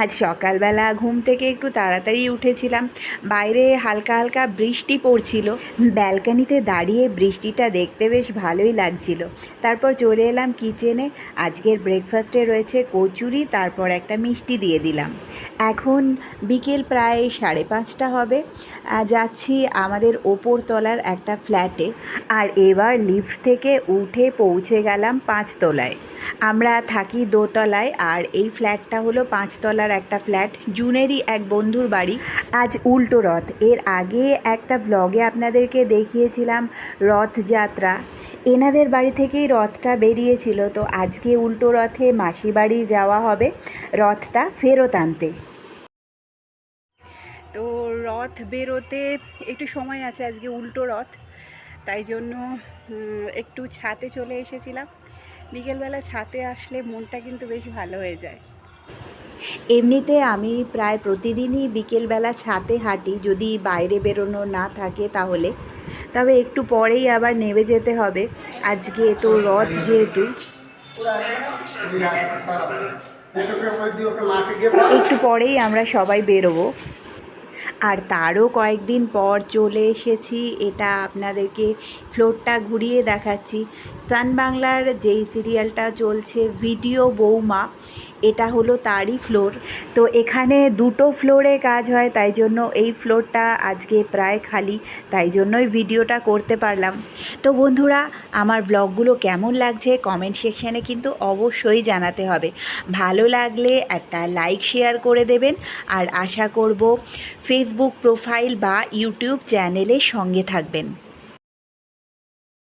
আজ সকালবেলা ঘুম থেকে একটু তাড়াতাড়ি উঠেছিলাম। বাইরে হালকা হালকা বৃষ্টি পড়ছিল। ব্যালকানিতে দাঁড়িয়ে বৃষ্টিটা দেখতে বেশ ভালোই লাগছিল। তারপর চলে এলাম কিচেনে। আজকের ব্রেকফাস্টে রয়েছে কচুরি, তারপর একটা মিষ্টি দিয়ে দিলাম। এখন বিকেল প্রায় সাড়ে পাঁচটা হবে। যাচ্ছি আমাদের ওপর তলার একটা ফ্ল্যাটে। আর এবার লিফট থেকে উঠে পৌঁছে গেলাম পাঁচতলায়। আমরা থাকি দোতলায় আর এই ফ্ল্যাটটা হলো পাঁচতলার একটা ফ্ল্যাট, জুনেরই এক বন্ধুর বাড়ি। আজ উল্টো রথ, এর আগে একটা ব্লগে আপনাদেরকে দেখিয়েছিলাম রথযাত্রা। এনাদের বাড়ি থেকেই রথটা বেরিয়েছিল, তো আজকে উল্টো রথে মাসি বাড়ি যাওয়া হবে, রথটা ফেরত আনতে। তো রথ বেরোতে একটু সময় আছে, আজকে উল্টো রথ, তাই জন্য একটু ছাতে চলে এসেছিলাম। বিকেলবেলা ছাতে আসলে মনটা কিন্তু বেশ ভালো হয়ে যায়। এমনিতে আমি প্রায় প্রতিদিনই বিকেলবেলা ছাতে হাঁটি, যদি বাইরে বেরোনো না থাকে তাহলে। তবে একটু পরেই আবার নেমে যেতে হবে। আজকে তো রথ যেহেতু। একটু পরেই আমরা সবাই বেরোবো। আর তারও কয়েকদিন পর চলে এসেছি। এটা আপনাদেরকে ফ্লোরটা ঘুরিয়ে দেখাচ্ছি। সান বাংলার যেই সিরিয়ালটা চলছে ভিডিও বৌমা এটা হলো তারই ফ্লোর। তো এখানে দুটো ফ্লোরে কাজ হয়, তাই জন্য এই ফ্লোরটা আজকে প্রায় খালি, তাই জন্যই ভিডিওটা করতে পারলাম। তো বন্ধুরা, আমার ব্লগগুলো কেমন লাগছে কমেন্ট সেকশানে কিন্তু অবশ্যই জানাতে হবে। ভালো লাগলে একটা লাইক, শেয়ার করে দেবেন। আর আশা করব ফেসবুক প্রোফাইল বা ইউটিউব চ্যানেলের সঙ্গে থাকবেন।